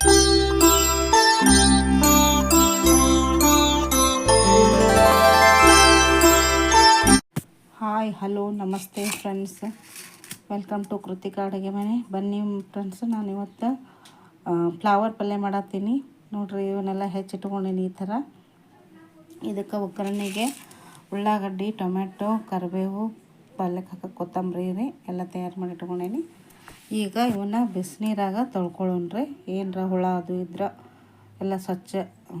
Hi hello ನಮಸ್ತೆ friends welcome to Krithika ಅಡುಗೆ ಮನೆ ಬನ್ನಿ ಫ್ರೆಂಡ್ಸ್ ನಾನು ಇವತ್ತು ಫ್ಲವರ್ ಪಲ್ಯ ಮಾಡತ್ತೀನಿ. ನೋಡ್ರಿ, ಇವನ್ನೆಲ್ಲ ಹೆಚ್ಚಿಟ್ಕೊಂಡೀನಿ ಈ ಥರ. ಇದಕ್ಕೆ ಒಗ್ಗರಣೆಗೆ ಉಳ್ಳಾಗಡ್ಡಿ ಟೊಮೆಟೊ ಕರಿಬೇವು ಪಲ್ಯಕ್ಕೆ ಹಾಕೋ ಕೊತ್ತಂಬರಿ ರೀ ಎಲ್ಲ ತಯಾರು ಮಾಡಿ ಇಟ್ಕೊಂಡೀನಿ. ಈಗ ಇವನ್ನ ಬಿಸಿನೀರಾಗ ತೊಳ್ಕೊಳ್ಳೋಣ್ರಿ ಏನರ ಹುಳ ಅದು ಇದ್ರೆ ಎಲ್ಲ ಸ್ವಚ್ಛ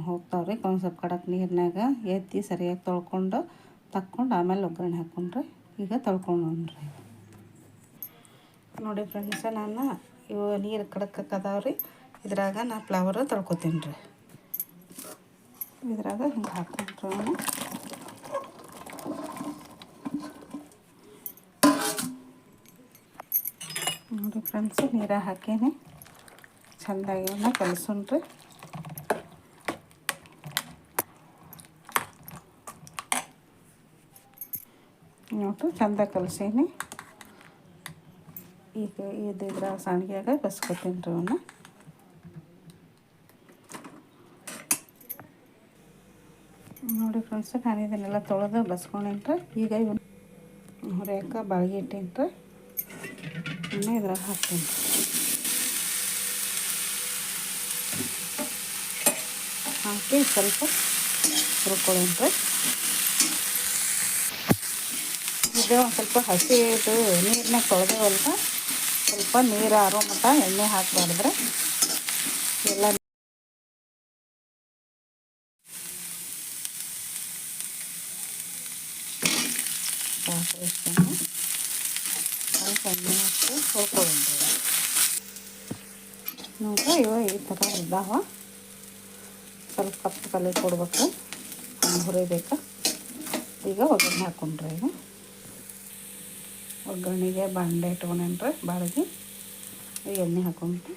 ಹೋಗ್ತಾವ್ರಿ. ಒಂದು ಸ್ವಲ್ಪ ಕಡಕ್ ನೀರಿನಾಗ ಎತ್ತಿ ಸರಿಯಾಗಿ ತೊಳ್ಕೊಂಡು ತಕ್ಕೊಂಡು ಆಮೇಲೆ ಒಗ್ಗರಣೆ ಹಾಕ್ಕೊಂಡ್ರಿ ಈಗ ತೊಳ್ಕೊಂಡ್ರಿ ನೋಡಿ ಫ್ರೆಂಡ್ಸ, ನಾನು ಇವು ನೀರು ಕಡಕಕ್ಕದಾವ್ರಿ ಇದ್ರಾಗ ನಾನು ಫ್ಲವರ್ ತೊಳ್ಕೊತೀನಿ ರೀ ಇದ್ರಾಗ ಹಿಂಗೆ ಹಾಕ್ಕೊಂಡ್ರೆ ನೋಡಿ ಫ್ರೆಂಡ್ಸ್, ನೀರ ಹಾಕೇನೆ. ಚೆಂದಾಗಿ ಇವನ್ನ ಕಲಸೋಣ್ರಿ. ನೋಡ್ರಿ, ಚಂದ ಕಲಸೀನಿ. ಈಗ ಇದು ಇದ್ರ ಸಾಣಿಗೆಯಾಗ ಬಸ್ಕೊತೀನಿ ರೀ ಅವನ್ನ ನೋಡಿ ಫ್ರೆಂಡ್ಸ್ ನಾನು ಇದನ್ನೆಲ್ಲ ತೊಳೆದು ಬಸ್ಕೊಂಡೇನ್ರಿ. ಈಗ ಇವನು ಹೊರೆಯಕ್ಕೆ ಬಾಳ್ಗೆ ಇಟ್ಟೀನಿ ಇನ್ನು ಇದ್ರಾಗ ಹಾಕ್ತೀನಿ ಹಾಕಿ ಸ್ವಲ್ಪ ಹುರ್ಕೊಳ್ಳೋಣ ರೀ ಇದು ಸ್ವಲ್ಪ ಹಸಿ ಇದು ನೀರನ್ನ ತೊಳೆದೇವಲ್ವ ಸ್ವಲ್ಪ ನೀರು ಆರೋ ಮಟ್ಟ ಎಣ್ಣೆ ಹಾಕಬಾರ್ದ್ರೆ ಎಲ್ಲ ಸಾಕು ಸ್ವಲ್ಪ ಎಣ್ಣೆ ಹಾಕಿ ಹುರ್ಕೊಳ್ಳೋಣ್ರಿ ನೋಡ್ರಿ ಇವ ಈ ಥರ ಇದ್ದಾವ ಸ್ವಲ್ಪ ಕಪ್ಪು ಕಲೆ ಕೊಡ್ಬೇಕು ಹುರಿಬೇಕು ಈಗ ಒಗ್ಗರಣೆ ಹಾಕೊಂಡ್ರಿ ಈಗ ಒಗ್ಗರಣೆಗೆ ಬಾಂಡೆ ಇಟ್ಕೊಂಡೇನ್ರಿ ಈಗ ಎಣ್ಣೆ ಹಾಕೊಂಡ್ರಿ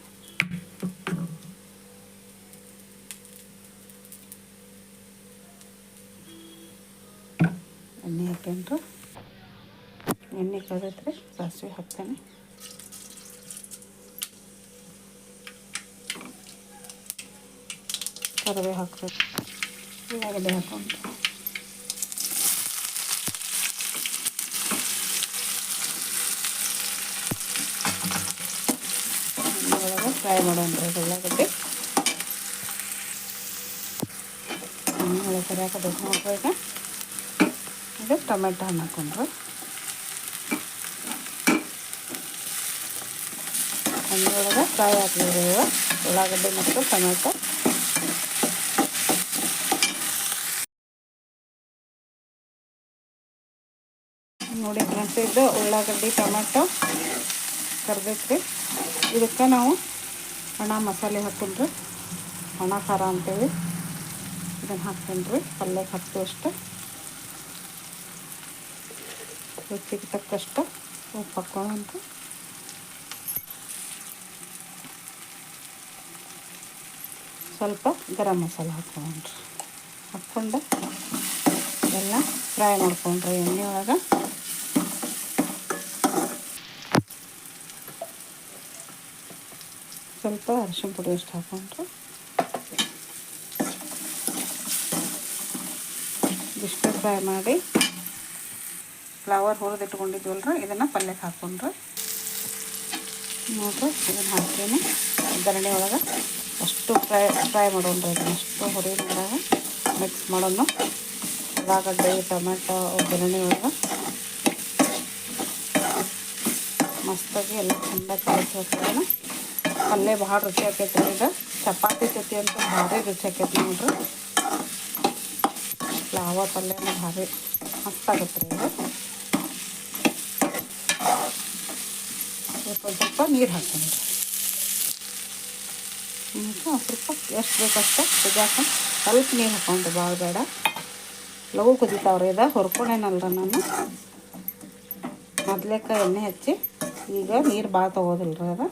ಎಣ್ಣೆ ಹಾಕ್ಯಂಡ್ರಿ ಎಣ್ಣೆ ಕದೈತ್ರಿ ಸಾಸಿವೆ ಹಾಕ್ತೇನೆ. ಕರಿಬೇವು ಹಾಕಬೇಕು. ಉಳ್ಳಾಗಡ್ಡೆ ಹಾಕೊಂಡು ಫ್ರೈ ಮಾಡೋಣ ಉಳ್ಳಾಗಡ್ಡೆ. ಒಳಗೆ ಸರಿ ಹಾಕೋಬೇಕು ನೋಡ್ರಿ ಇದು ಟೊಮೆಟೊ ಹಣ್ಣು ಹಾಕೊಂಡ್ರಿ ಹಣ್ಣೊಳಗೆ ಫ್ರೈ ಹಾಕಿದ್ರಿ ಇವಾಗ ಉಳ್ಳಾಗಡ್ಡೆ ಮತ್ತು ಟೊಮೆಟೊ. ನೋಡಿ ಫ್ರೆಂಡ್ಸ್, ಇದು ಉಳ್ಳಾಗಡ್ಡಿ, ಟೊಮೆಟೊ. ಕರ್ಬೇಕ್ರಿ ಇದಕ್ಕೆ ನಾವು ಒಣ ಮಸಾಲೆ ಹಾಕೊಂಡ್ರಿ ಒಣ ಖಾರ ಅಂತೇಳಿ ಇದನ್ನು ಹಾಕ್ತೀನಿ ರೀ ಪಲ್ಯಕ್ಕೆ ಹಾಕ್ತೀವಷ್ಟು. ರುಚಿಗೆ ತಕ್ಕಷ್ಟು ಉಪ್ಪು ಹಾಕ್ಕೊಳ್ಳೋಂತ ಸ್ವಲ್ಪ ಗರಂ ಮಸಾಲ ಹಾಕ್ಕೊಂಡ್ರಿ. ಹಾಕ್ಕೊಂಡು ಎಲ್ಲ ಫ್ರೈ ಮಾಡ್ಕೊಂಡ್ರಿ ಎಣ್ಣೆ ಒಳಗೆ. ಸ್ವಲ್ಪ ಅರಿಶಿನ ಪುಡಿ ಅಷ್ಟು ಹಾಕೊಂಡ್ರೆ ಇಷ್ಟು ಫ್ರೈ ಮಾಡಿ ಫ್ಲವರ್ ಹುರಿದಿಟ್ಕೊಂಡಿದ್ವಲ್ರಿ, ಇದನ್ನು ಪಲ್ಯಕ್ಕೆ ಹಾಕ್ಕೊಂಡ್ರಿ. ನೋಡ್ರಿ, ಇದನ್ನು ಹಾಕ್ತೀನಿ. ಒಗ್ಗರಣೆ ಒಳಗೆ. ಅಷ್ಟು ಫ್ರೈ ಫ್ರೈ ಮಾಡೋಣ ಇಷ್ಟು ಅಷ್ಟು ಹುರಿದಾಗ ಮಿಕ್ಸ್ ಮಾಡೋಣ ಉಳ್ಳಾಗಡ್ಡೆ ಟೊಮೆಟೊ ಒಗ್ಗರಣೆ ಒಳಗೆ. ಮಸ್ತಾಗಿ ಎಲ್ಲ ಚೆಂದ ಕಲಿಸಿ ಹಾಕೋಣ ಪಲ್ಯ ಭಾಳ ರುಚಿ ಆಕೈತೆ ರೀ ಇದು ಚಪಾತಿ ಜೊತೆ ಅಂತ ಭಾರಿ ರುಚಿ ಆಕೈತೆ ನೋಡ್ರಿ. ಯಾವ ಪಲ್ಯನೂ ಭಾರಿ ಮಸ್ತ್ ಆಗುತ್ತೆ ರೀ ಇದು. ಸ್ವಲ್ಪ ಸ್ವಲ್ಪ ನೀರು ಹಾಕ್ತೀನಿ. ಸ್ವಲ್ಪ ಎಷ್ಟು ಬೇಕಷ್ಟೇ ಕುದಿಯಾಕ ಸ್ವಲ್ಪ ನೀರು ಹಾಕೊಂಡು ಭಾಳ ಬೇಡ. ಲಘು ಕುದಿತಾವ್ರಿ ಇದು ಹುರ್ಕೊಂಡೇನಲ್ರ ನಾನು? ಮೊದ್ಲೇಕ ಎಣ್ಣೆ ಹಚ್ಚಿ, ಈಗ ನೀರು ಭಾಳ ತೊಗೋದಿಲ್ಲ ರೀ ಅದು.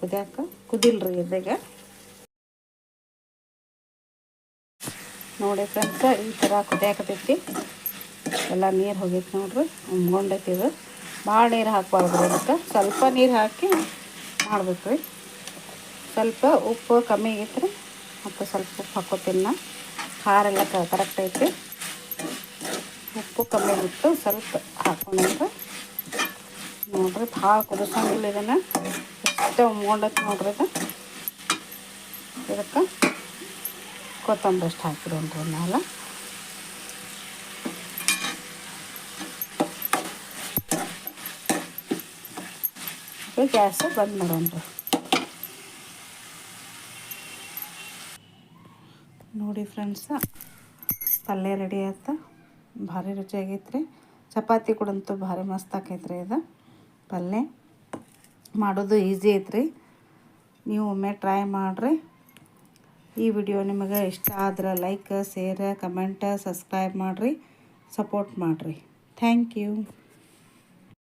ಕುದಿಯಾಕ? ಕುದಿಲ್ರಿ ಇದಾಗ ನೋಡಿ ಫ್ರೆಂಡ್ಸ, ಈ ಥರ ಕುದಿಯಾಕತೈತಿ. ಎಲ್ಲ ನೀರು ಹೋಗೈತಿ ನೋಡ್ರಿ, ಉಮ್ಗೊಂಡೈತಿ ಇದು. ಭಾಳ ನೀರು ಹಾಕ್ಬಾರ್ದು ಅದಕ್ಕೆ. ಸ್ವಲ್ಪ ನೀರು ಹಾಕಿ ಮಾಡ್ಬೇಕು ರೀ ಸ್ವಲ್ಪ ಉಪ್ಪು ಕಮ್ಮಿ ಆಗೈತ್ರಿ ಮತ್ತು ಸ್ವಲ್ಪ ಉಪ್ಪು ಹಾಕೋತೀನಿ ನಾ ಖಾರ ಎಲ್ಲ ಕರೆಕ್ಟ್ ಐತಿ. ಉಪ್ಪು ಕಮ್ಮಿ ಬಿಟ್ಟು ಸ್ವಲ್ಪ ಹಾಕೊಂಡ್ರೆ ನೋಡ್ರಿ ಭಾಳ ಕುದಿಸಂಗಿಲ್ಲ ಇದನ್ನು. ಅಷ್ಟೇ ಉಮ್ಕೊಂಡೈತಿ ನೋಡ್ರಿ ಇದು. ಇದಕ್ಕೆ ಕೊತ್ತಂಬರಿ ಅಷ್ಟು ಹಾಕಿರೋಣ್ರಿ ಮೇಲೆ ಗ್ಯಾಸ್ ಬಂದ್ ಮಾಡೋಣ್ರಿ. ನೋಡಿ ಫ್ರೆಂಡ್ಸ ಪಲ್ಯ ರೆಡಿ ಆಯ್ತು. ಭಾರಿ ರುಚಿಯಾಗೈತೆ ಚಪಾತಿ ಕೂಡಂತೂ ಭಾರಿ ಮಸ್ತ್ ಆಕೈತ್ರಿ ಇದು. ಪಲ್ಯ ಮಾಡೋದು ಈಸಿ ಐತ್ರಿ. ನೀವು ಒಮ್ಮೆ ಟ್ರೈ ಮಾಡಿರಿ. ಈ ವಿಡಿಯೋ ನಿಮಗೆ ಇಷ್ಟ ಆದ್ರೆ ಲೈಕ್ ಶೇರ್ ಕಮೆಂಟ್ ಸಬ್ಸ್ಕ್ರೈಬ್ ಮಾಡಿರಿ. ಸಪೋರ್ಟ್ ಮಾಡಿರಿ. Thank you